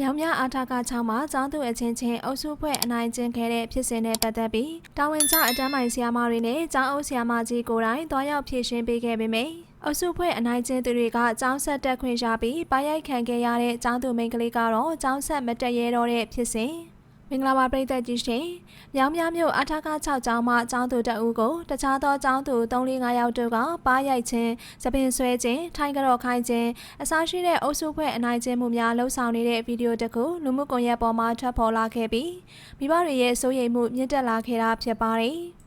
မြောင်မြအာထာက6မှာကျောင်းသူအချင်းချင်းအုပ်စုဖွဲ့အနိုင်ကျင့်ခဲ့တဲ့ဖြစ်စဉ်နဲ့ပတ်သက်ပြီးတာဝန်ကျအတန်းပိုင်ဆရာမတွေနဲ့ကျောင်းအုပ်ဆရာမကြီးကိုယ်တိုင်တွားရောက်ဖြည့်ရှင်းပေးခဲ့ပေမယ့်အုပ်စုဖွဲ့အနိုင်ကျင့်သူတွေကကျောင်းဆက်တက်ခွင့်ရပြီးပါရိုက်ခံခဲ့ရတဲ့ကျောင်းသူမိန်းကလေးကတော့ကျောင်းဆက်မတက်ရဲတော့တဲ့ဖြစ်စဉ် မင်္ဂလာပါပရိသတ်ကြီးရှင်။မြောင်မြမြို့အထာက6ကျောင်းမှကျောင်းသူတအူးကိုတခြားသောကျောင်းသူ3-5ယောက်တို့ကပါရိုက်ခြင်း၊သပင်ဆွဲခြင်း၊ထိုင်ကြော်ခိုင်းခြင်းအစားရှိတဲ့အုပ်စုဖွဲ့အနိုင်ကျင့်မှုများလှုပ်ဆောင်နေတဲ့ဗီဒီယိုတစ်ခုလူမှုကွန်ရက်ပေါ်မှာထွက်ပေါ်လာခဲ့ပြီးမိဘတွေရဲ့စိုးရိမ်မှုမြင့်တက်လာခဲ့တာဖြစ်ပါတယ်။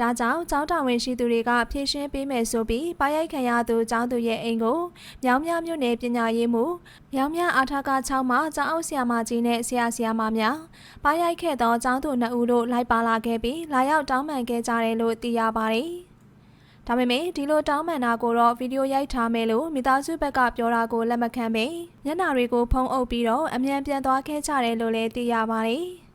ဒါကြောင့်ကျောင်းတာဝန်ရှိသူတွေကဖြည့်ရှင်းပေးမယ်ဆိုပြီးပါရိုက်ခံရသူကျောင်းသူရဲ့အိမ်ကိုမြောင်းမြမြို့နယ်ပညာရေးမှုမြောင်းမြအာထာက6မှာကျောင်းအောင်ဆရာမကြီးနဲ့ဆရာဆရာမများပါရိုက်ခဲ့သောကျောင်းသူနှစ်ဦးတို့လိုက်ပါလာခဲ့ပြီးလာရောက်တောင်းပန်ခဲ့ကြတယ်လို့သိရပါတယ်။ဒါပေမဲ့ဒီလိုတောင်းပန်တာကိုတော့ဗီဒီယိုရိုက်ထားမယ်လို့မိသားစုဘက်ကပြောတာကိုလက်မခံပေမျက်နှာတွေကိုဖုံးအုပ်ပြီးတော့အမြန်ပြန်သွားခဲ့ကြတယ်လို့လည်းသိရပါတယ်။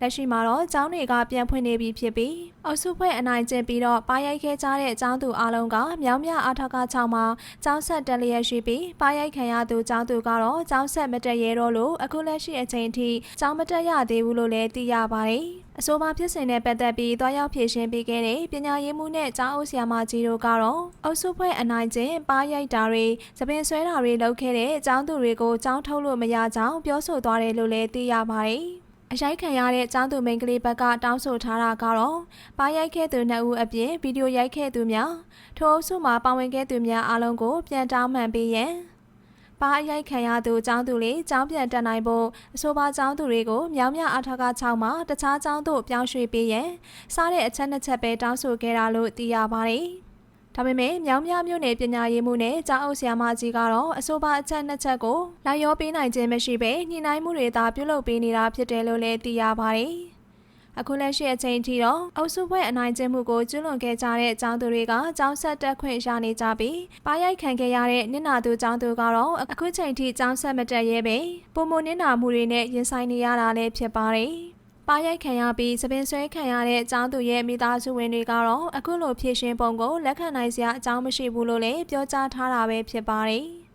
လက်ရှိမှာတော့ကျောင်းတွေကပြန်ဖွင့်နေပြီဖြစ်ပြီးအုပ်စုဖွဲ့အနိုင်ကျင့်ပြီးတော့ပါရိုက်ခဲ့ကြတဲ့ကျောင်းသူအလုံးကမြောင်းမြအာထက6မှာကျောင်းဆက်တက်လျက်ရှိပြီးပါရိုက်ခံရသူကျောင်းသူကတော့ကျောင်းဆက်မတက်ရဲတော့လို့အခုလက်ရှိအချိန်ထိကျောင်းမတက်ရသေးဘူးလို့လည်းသိရပါတယ်အဆိုပါဖြစ်စဉ်နဲ့ပတ်သက်ပြီးတွားရောက်ဖြည့်ရှင်းပေးခဲ့တဲ့ပညာရေးမှုနဲ့ကျောင်းအုပ်ဆရာမကြီးတို့ကတော့အုပ်စုဖွဲ့အနိုင်ကျင့်ပါရိုက်တာတွေသပင်ဆွဲတာတွေလုပ်ခဲ့တဲ့ကျောင်းသူတွေကိုကျောင်းထုတ်လို့မရကြောင်းပြောဆိုသွားတယ်လို့လည်းသိရပါတယ် အရိုက်ခံရတဲ့ចောင်းသူမိန်ကလေးဘက်ကတောင်းဆိုထားတာကတော့ပါရိုက်ခဲ့သူနှစ်ဦးအပြင်ဗီဒီယိုရိုက်ခဲ့သူများထိုအုပ်စုမှာပါဝင်ခဲ့သူများအားလုံးကိုပြန်တောင်းပန်ပေးရန်ပါအရိုက်ခံရသူចောင်းသူလေးចောင်းပြန်တက်နိုင်ဖို့အဆိုပါចောင်းသူတွေကိုမြောင်းမြအထက်က6မှာတခြားចောင်းတို့ပြောင်းရွှေ့ပေးရန်စားတဲ့အချက်နှစ်ချက်ပဲတောင်းဆိုခဲ့တာလို့သိရပါတယ်။ ဒါပေမဲ့မြောင်းမြမြို့နယ်ပညာရေးမှုနဲ့ကျောင်းအုပ်ဆရာမကြီးကတော့အဆိုပါအချက်နှစ်ချက်ကိုလိုက်ရောပေးနိုင်ခြင်းမရှိဘဲညှိနှိုင်းမှုတွေသာပြုလုပ်ပေးနေတာဖြစ်တယ်လို့လည်းသိရပါတယ်။အခုလက်ရှိအချိန်ထိတော့အုပ်စုဖွဲ့အနိုင်ကျင့်မှုကိုကျွလွန်ခဲ့ကြတဲ့ကျောင်းသူတွေကကျောင်းဆက်တက်ခွင့်ရနေကြပြီးပါရိုက်ခံခဲ့ရတဲ့နင့်နာသူကျောင်းသူကတော့အခုချိန်ထိကျောင်းဆက်မတက်ရဲပဲပုံမနင့်နာမှုတွေနဲ့ရင်ဆိုင်နေရတာလည်းဖြစ်ပါတယ်။ ပါရိုက်ခံရပြီးသပင်ဆွဲခံရတဲ့အကြောင်းသူရဲ့မိသားစုဝင်တွေကတော့အခုလိုဖြည့်ရှင်ပုံကိုလက်ခံနိုင်စရာအကြောင်းမရှိဘူးလို့လည်းပြောကြားထားတာပဲဖြစ်ပါတယ်။